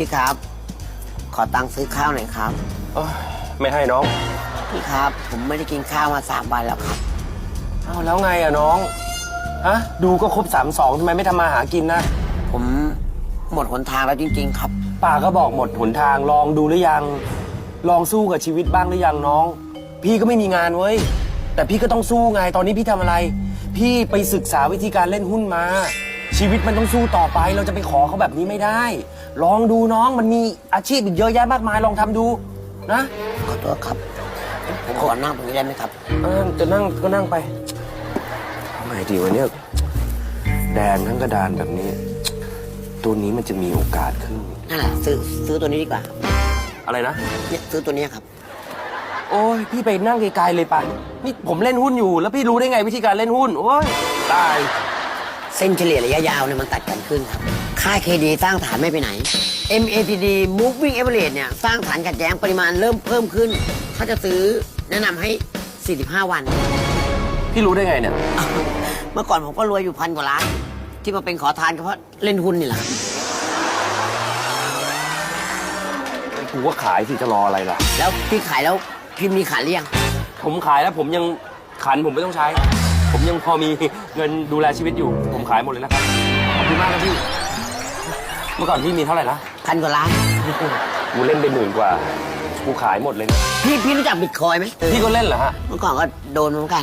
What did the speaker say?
พี่ครับ ขอตังค์ซื้อข้าวหน่อยครับเอ้ยไม่ให้น้อง พี่ครับ ผมไม่ได้กินข้าวมาสามวันแล้วครับ เอาแล้วไงอะน้อง ฮะ ดูก็ครบสามสองทำไมไม่ทำมาหากินนะ ผมหมดหนทางแล้วจริง ๆ ครับ ป่าก็บอกหมดหนทางลองดูหรือยัง ลองสู้กับชีวิตบ้างหรือยังน้อง พี่ก็ไม่มีงานเว้ย แต่พี่ก็ต้องสู้ไงตอนนี้พี่ทำอะไร พี่ไปศึกษาวิธีการเล่นหุ้นมา ชีวิตมันต้องสู้ต่อไป เราจะไปขอเขาแบบนี้ไม่ได้ ลองดูน้องมันมีอาชีพอีกเยอะแยะมากมายลองทำดูนะขอโทษครับ ผมขอนั่งตรงนี้ได้ไหมครับ เออจะนั่งก็นั่งไปทำไมดีวะเนี่ยแดงทั้งกระดานแบบนี้ ตัวนี้มันจะมีโอกาสขึ้น นั่นแหละซื้อซื้อตัวนี้ดีกว่าอะไรนะ เนี่ยซื้อตัวนี้ครับ โอ้ยพี่ไปนั่งไกลๆเลยป่ะนี่ผมเล่นหุ้นอยู่ แล้วพี่รู้ได้ไงวิธีการเล่นหุ้น โอ้ยตาย เส้นเฉลี่ยระยะยาวเนี่ยมันตัดกันขึ้นครับ ค่า KD สร้างฐานไม่ไปไหน MACD Moving Average เนี่ยสร้างฐานขัดแย้งปริมาณเริ่มเพิ่มขึ้น ถ้าจะซื้อแนะนำให้ 45 วัน พี่รู้ได้ไงเนี่ย เมื่อก่อนผมก็รวยอยู่พันกว่าล้าน ที่มาเป็นขอทานก็เพราะเล่นหุ้นนี่แหละครับกูว่าขายสิจะรออะไรล่ะ แล้วพี่ขายแล้วพี่มีขายหรือยัง ผมขายแล้วผมยังขันผมไม่ต้องใช้ ผมยังพอมีเงินดูแลชีวิตอยู่ ผมขายหมดเลยนะครับ ขอบคุณมากนะพี่ เมื่อก่อนพี่มีเท่าไหร่นะพันกว่าล้าน กูเล่นไปหมื่นกว่า กูขายหมดเลยนะพี่พี่รู้จักบิตคอยน์ไหมพี่ก็เล่นเหรอฮะ เมื่อก่อนก็โดนเหมือนกัน